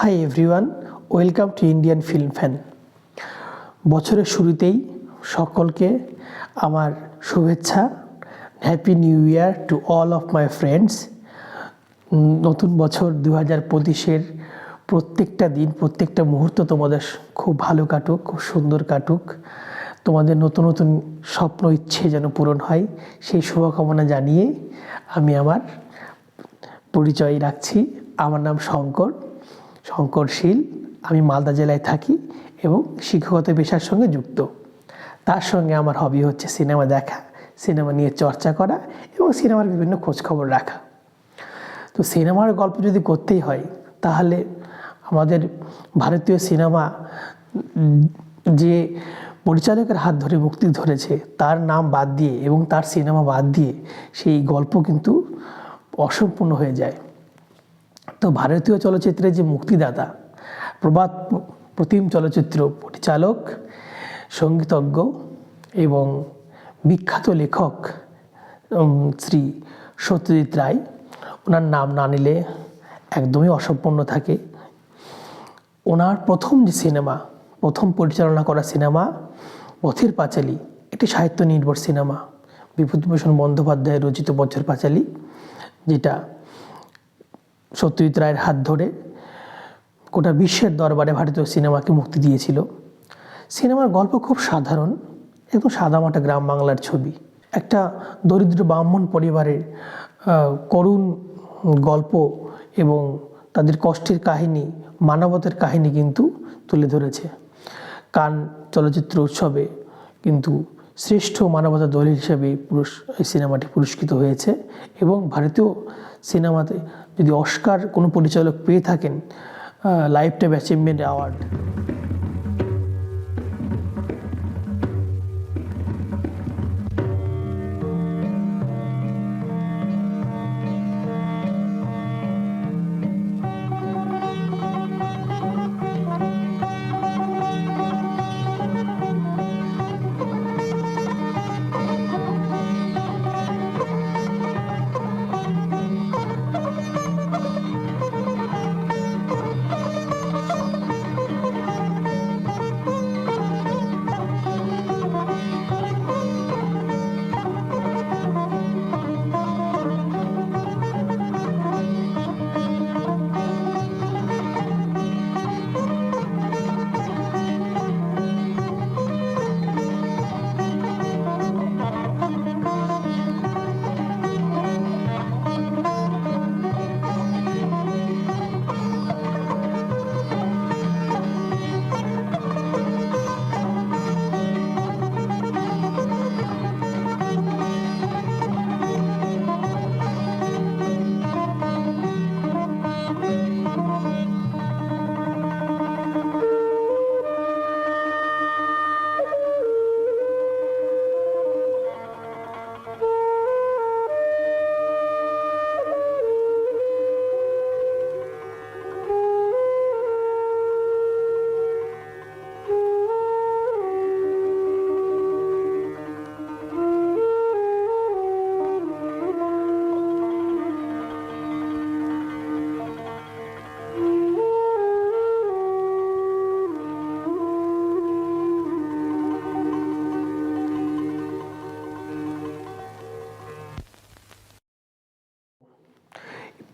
Hi everyone welcome to Indian film fan বছরের শুরুতেই সকলকে আমার শুভেচ্ছা happy new year to all of my friends নতুন বছর দু হাজার পঁচিশের প্রত্যেকটা দিন, প্রত্যেকটা মুহূর্ত তোমাদের খুব ভালো কাটুক, খুব সুন্দর কাটুক। তোমাদের নতুন নতুন স্বপ্ন, ইচ্ছে যেন পূরণ হয়, সেই শুভকামনা জানিয়ে আমি আমার পরিচয় রাখছি। আমার নাম শঙ্কর। শঙ্কর শীল আমি মালদা জেলায় থাকি এবং শিক্ষকতা পেশার সঙ্গে যুক্ত। তার সঙ্গে আমার হবি হচ্ছে সিনেমা দেখা সিনেমা নিয়ে চর্চা করা এবং সিনেমার বিভিন্ন খোঁজখবর রাখা। তো সিনেমার গল্প যদি করতেই হয়, তাহলে আমাদের ভারতীয় সিনেমা যে পরিচালকের হাত ধরে মুক্তি ধরেছে, তার নাম বাদ দিয়ে এবং তার সিনেমা বাদ দিয়ে সেই গল্প কিন্তু অসম্পূর্ণ হয়ে যায়। তো ভারতীয় চলচ্চিত্রের যে মুক্তিদাতা প্রবাদ প্রতিম চলচ্চিত্র পরিচালক, সঙ্গীতজ্ঞ এবং বিখ্যাত লেখক শ্রী সত্যজিৎ রায়, ওনার নাম না নিলে একদমই অসম্পূর্ণ থাকে। ওনার প্রথম যে সিনেমা, প্রথম পরিচালনা করা সিনেমা, পথের পাঁচালী, এটি সাহিত্য নির্ভর সিনেমা। বিভূতিভূষণ বন্দ্যোপাধ্যায় রচিত পথের পাঁচালী, যেটা সত্যজিৎ রায়ের হাত ধরে গোটা বিশ্বের দরবারে ভারতীয় সিনেমাকে মুক্তি দিয়েছিল। সিনেমার গল্প খুব সাধারণ, একদম সাদামাটা গ্রাম বাংলার ছবি। একটা দরিদ্র ব্রাহ্মণ পরিবারের করুণ গল্প এবং তাদের কষ্টের কাহিনী, মানবতার কাহিনী কিন্তু তুলে ধরেছে। কান চলচ্চিত্র উৎসবে কিন্তু শ্রেষ্ঠ মানবতা দল হিসাবে এই সিনেমাটি পুরস্কৃত হয়েছে এবং ভারতীয় সিনেমাতে যদি অস্কার কোনো পরিচালক পেয়ে থাকেন life time achievement award.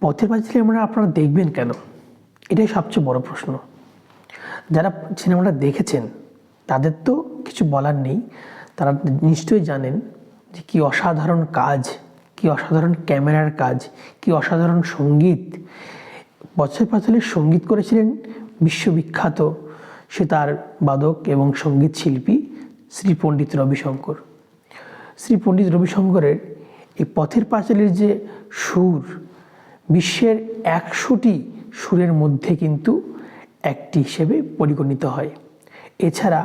Pather Panchali আমরা আপনারা দেখবেন কেন? এটাই সবচেয়ে বড় প্রশ্ন। যারা সিনেমাটা দেখেছেন, তাদের তো কিছু বলার নেই। তারা নিশ্চয়ই জানেন যে কী অসাধারণ কাজ, কী অসাধারণ ক্যামেরার কাজ, কী অসাধারণ সংগীত। বছর পাঁচালীর সংগীত করেছিলেন বিশ্ববিখ্যাত সেতার বাদক এবং সংগীত শিল্পী শ্রী পণ্ডিত রবিশঙ্কর। শ্রী পণ্ডিত রবিশঙ্করের এই পথের পাঁচালীর যে সুর বিশ্বের একশোটি সুরের মধ্যে কিন্তু একটি হিসেবে পরিগণিত হয়। এছাড়া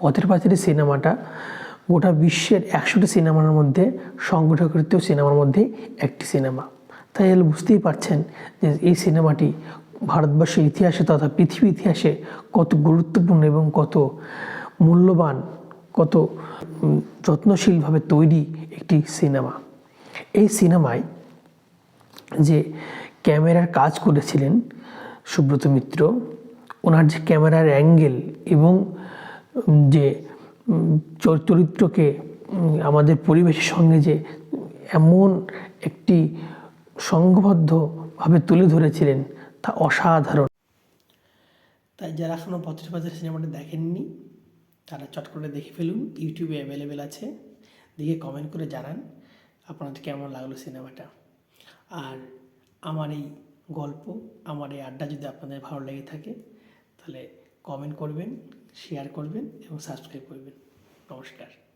পথের পাঁচালী সিনেমাটা গোটা বিশ্বের একশোটি সিনেমার মধ্যে সংগঠিত সিনেমার মধ্যে একটি সিনেমা। তাই হলে বুঝতেই পারছেন যে এই সিনেমাটি ভারতবর্ষের ইতিহাসে তথা পৃথিবী ইতিহাসে কত গুরুত্বপূর্ণ এবং কত মূল্যবান, কত যত্নশীলভাবে তৈরি একটি সিনেমা। এই সিনেমায় যে ক্যামেরার কাজ করেছিলেন সুব্রত মিত্র, ওনার যে ক্যামেরার অ্যাঙ্গেল এবং যে চর- চরিত্রকে আমাদের পরিবেশের সঙ্গে যে, এমন একটি সংঘবদ্ধভাবে তুলে ধরেছিলেন, তা অসাধারণ। তাই যারা এখনও পাঁচালী সিনেমাটা দেখেননি, তারা চট করে দেখে ফেলুন, ইউটিউবে অ্যাভেলেবেল আছে। দেখে কমেন্ট করে জানান, আপনাদের কেমন লাগল সিনেমাটা। আর আমার এই গল্প, আমার এই আড্ডা যদি আপনাদের ভালো লেগে থাকে, তাহলে কমেন্ট করবেন শেয়ার করবেন এবং সাবস্ক্রাইব করবেন। নমস্কার।